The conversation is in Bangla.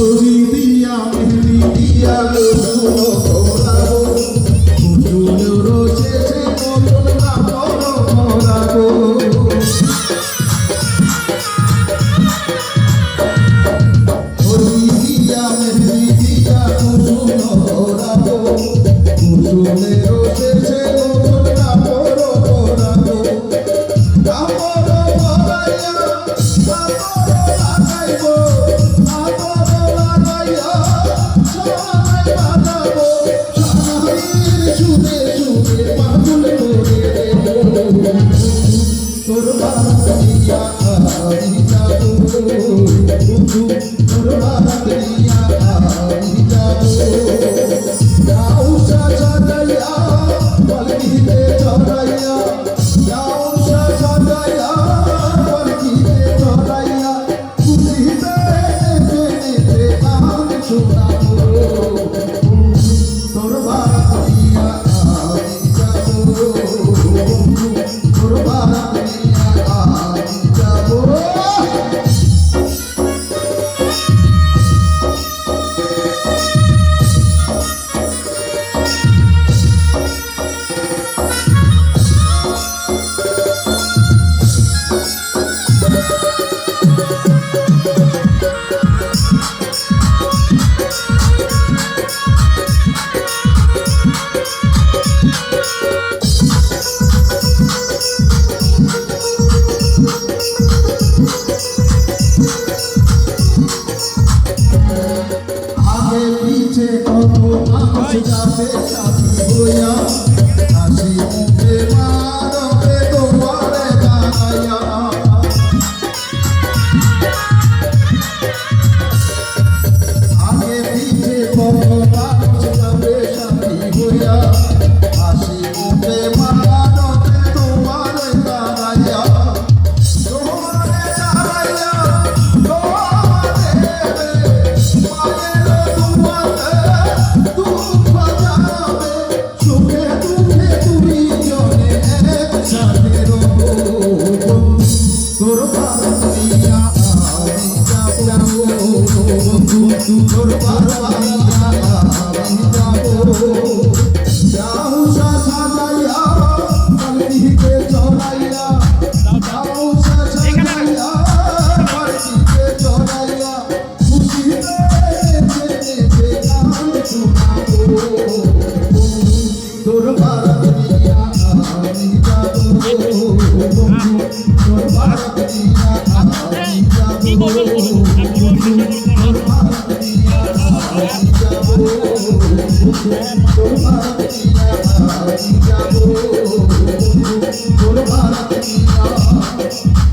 দিয়া দিয়া Guru fazer, sabe? দুটোর বাবা আমি যাব বাড়ি যাব তোর বাড়ি যাব।